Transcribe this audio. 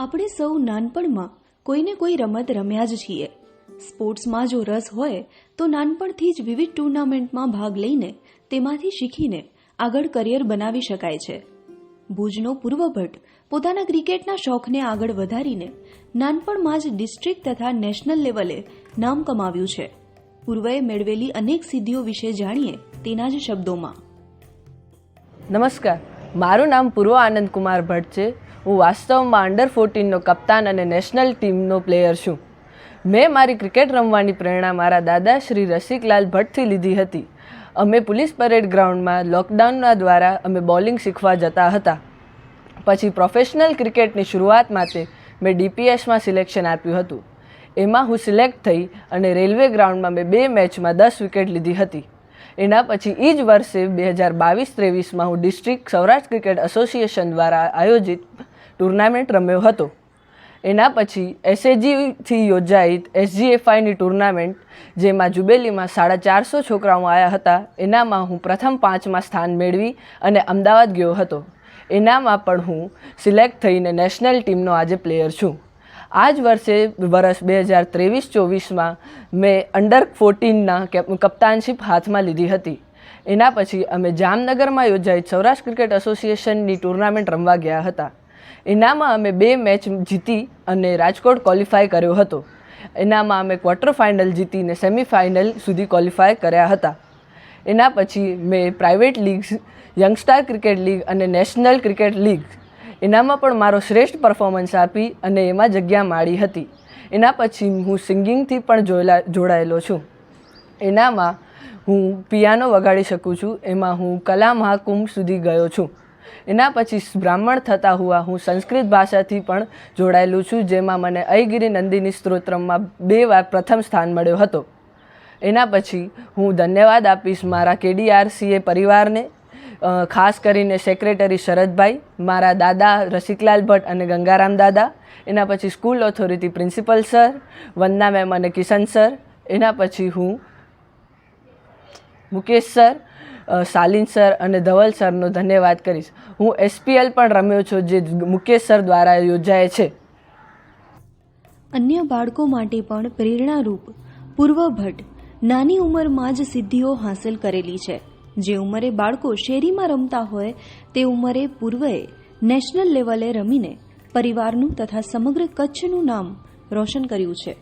આપણે સૌ નાનપણમાં કોઈને કોઈ રમત રમ્યા જ છીએ. સ્પોર્ટ્સમાં જો રસ હોય, તો નાનપણથી જ વિવિધ ટુર્નામેન્ટમાં ભાગ લઈને તેમાંથી શીખીને આગળ કરિયર બનાવી શકાય છે. ભુજનો પૂર્વ ભટ્ટ પોતાના ક્રિકેટના શોખને આગળ વધારીને નાનપણમાં જ ડિસ્ટ્રિક્ટ તથા નેશનલ લેવલે નામ કમાવ્યું છે. પૂર્વએ મેળવેલી અનેક સિદ્ધિઓ વિશે જાણીએ તેના જ શબ્દોમાં. નમસ્કાર. મારું નામ પૂર્વ આનંદ કુમાર ભટ્ટ છે. હું વાસ્તવમાં અંડર ફોર્ટીનનો કપ્તાન અને નેશનલ ટીમનો પ્લેયર છું. મેં મારી ક્રિકેટ રમવાની પ્રેરણા મારા દાદા શ્રી રસિકલાલ ભટ્ટથી લીધી હતી. અમે પોલીસ પરેડ ગ્રાઉન્ડમાં લોકડાઉનના દ્વારા અમે બોલિંગ શીખવા જતા હતા. પછી પ્રોફેશનલ ક્રિકેટની શરૂઆત માટે મેં ડીપીએસમાં સિલેક્શન આપ્યું હતું. એમાં હું સિલેક્ટ થઈ અને રેલવે ગ્રાઉન્ડમાં મેં બે મેચમાં દસ વિકેટ લીધી હતી. એના પછી એ જ વર્ષે બે હજાર બાવીસ ત્રેવીસમાં હું ડિસ્ટ્રિક્ટ સૌરાષ્ટ્ર ક્રિકેટ એસોસિએશન દ્વારા આયોજિત ટુર્નામેન્ટ રમ્યો હતો. એના પછી એસએજીથી યોજાઈ એસજીએફઆઈની ટુર્નામેન્ટ, જેમાં જુબેલીમાં સાડા ચારસો છોકરાઓ આવ્યા હતા. એનામાં હું પ્રથમ પાંચમાં સ્થાન મેળવી અને અમદાવાદ ગયો હતો. એનામાં પણ હું સિલેક્ટ થઈને નેશનલ ટીમનો આજે પ્લેયર છું. આ જ વર્ષે વર્ષ બે હજાર ત્રેવીસ ચોવીસમાં મેં અંડર ફોર્ટીનના કપ્તાનશીપ હાથમાં લીધી હતી. એના પછી અમે જામનગરમાં યોજાઈ સૌરાષ્ટ્ર ક્રિકેટ એસોસિએશનની ટુર્નામેન્ટ રમવા ગયા હતા. એનામાં અમે બે મેચ જીતી અને રાજકોટ ક્વોલિફાય કર્યો હતો. એનામાં અમે ક્વાર્ટર ફાઇનલ જીતીને સેમિફાઇનલ સુધી ક્વોલિફાય કર્યા હતા. એના પછી મેં private leagues Youngstar cricket league અને નેશનલ ક્રિકેટ લીગ એનામાં પણ મારો શ્રેષ્ઠ પરફોર્મન્સ આપી અને એમાં જગ્યા માળી હતી. એના પછી હું સિંગિંગથી પણ જોયેલા, જોડાયેલો છું. એનામાં હું પિયાનો વગાડી શકું છું. એમાં હું કલા મહાકુંભ સુધી ગયો છું. એના પછી બ્રાહ્મણ થતા હુઆ હું સંસ્કૃત ભાષાથી પણ જોડાયેલું છું, જેમાં મને અયગીરી નંદિની સ્ત્રોત્રમમાં બે વાર પ્રથમ સ્થાન મળ્યો હતો. એના પછી હું ધન્યવાદ આપીશ મારા કેડીઆરસીએ પરિવારને ખાસ કરીને સેક્રેટરી શરદભાઈ, મારા દાદા રસિકલાલ ભટ્ટ અને ગંગારામ દાદા, એના પછી school authority principal sir, Vandana ma'am અને કિશન સર, એના પછી હું મુકેશ સર શાલિન સર અને ધવલ સરનો ધન્યવાદ કરીશ. હું એસપીએલ પણ રમ્યો છું, જે મુકેશ સર દ્વારા યોજાય છે. અન્ય બાળકો માટે પણ પ્રેરણારૂપ પૂર્વ ભટ્ટ નાની ઉંમરમાં જ સિદ્ધિઓ હાંસલ કરેલી છે. જે ઉંમરે બાળકો શેરીમાં રમતા હોય, તે ઉંમરે પૂર્વએ નેશનલ લેવલે રમીને પરિવારનું તથા સમગ્ર કચ્છનું નામ રોશન કર્યું છે.